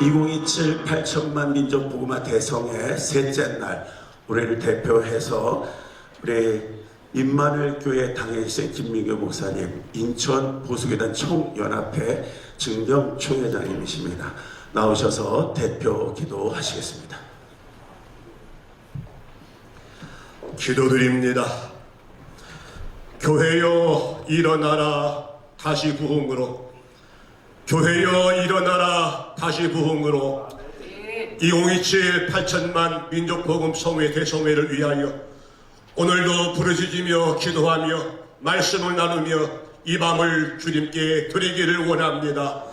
2027 8천만 민족 복음화 대성의 셋째 날 우리를 대표해서 우리 임마늘 교회 당회이신 김민교 목사님, 인천 보수교단 총연합회 증경 총회장님이십니다. 나오셔서 대표 기도하시겠습니다. 기도드립니다. 교회여 일어나라 다시 부흥으로 교회여 일어나라. 다시 부흥으로. 2027 8천만 민족복음 성회 대성회를 위하여 오늘도 부르짖으며 기도하며 말씀을 나누며 이 밤을 주님께 드리기를 원합니다.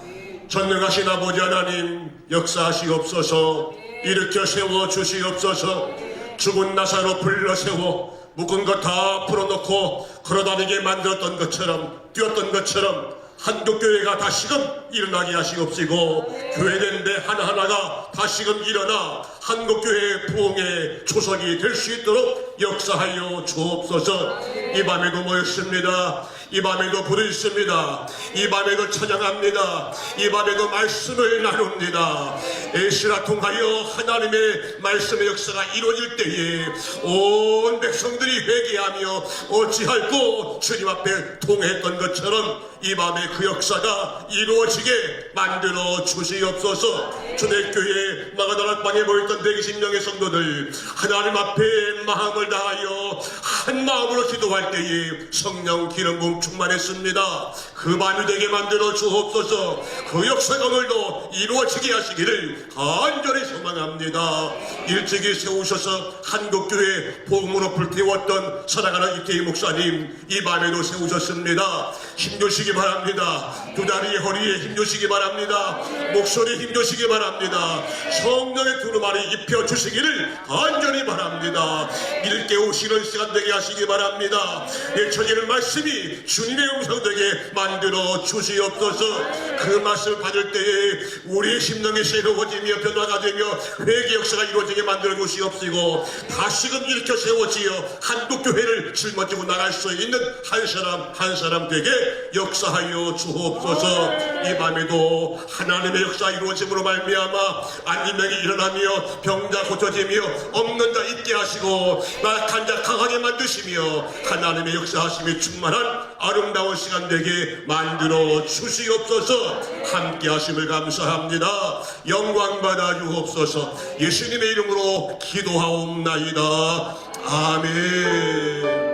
전능하신 아버지 하나님 역사하시옵소서. 일으켜 세워 주시옵소서. 죽은 나사로 불러 세워 묶은 것 다 풀어놓고 걸어다니게 만들었던 것처럼 뛰었던 것처럼 한국교회가 다시금 일어나게 하시옵시고 교회된데 하나하나가 다시금 일어나 한국교회 부흥의 초석이 될 수 있도록 역사하여 주옵소서. 이 밤에도 모였습니다. 이 밤에도 부르짖습니다. 이 밤에도 찬양합니다. 이 밤에도 말씀을 나눕니다. 에시라 통하여 하나님의 말씀의 역사가 이루어질 때에 온 백성들이 회개하며 어찌할꼬 주님 앞에 통했던 것처럼 이 밤에 그 역사가 이루어지게 만들어 주시옵소서. 주내교회 마가다락방에 모였던 120명의 성도들 하나님 앞에 마음을 다하여 한 마음으로 기도할 때에 성령 기름 부음 충만했습니다. 그 밤이 되게 만들어 주옵소서. 그 역사가 오늘도 이루어지게 하시기를 간절히 소망합니다. 일찍이 세우셔서 한국교회 복음으로 불태웠던 사랑하는 이태희 목사님 이 밤에도 세우셨습니다. 힘주시기 바랍니다. 두 다리 허리에 힘주시기 바랍니다. 목소리 힘주시기 바랍니다. 성령의 두루마리 입혀주시기를 간절히 바랍니다. 일깨우시는 시간 되게 하시기 바랍니다. 예천이는 말씀이 주님의 음성 되게 만들어 주시옵소서. 그 말씀을 받을 때에 우리의 심령이 새로워지며 변화가 되며 회개 역사가 이루어지게 만들어 주시옵시고 다시금 일으켜 세워지어 한국교회를 짊어지고 나갈 수 있는 한 사람 한 사람 되게 역사 하여 주옵소서. 이 밤에도 하나님의 역사 이루어짐으로 말미암아 안진병이 일어나며 병자 고쳐지며 없는 자 있게 하시고 낙한 자 강하게 만드시며 하나님의 역사하심이 충만한 아름다운 시간 되게 만들어 주시옵소서. 함께 하심을 감사합니다. 영광 받아 주옵소서. 예수님의 이름으로 기도하옵나이다. 아멘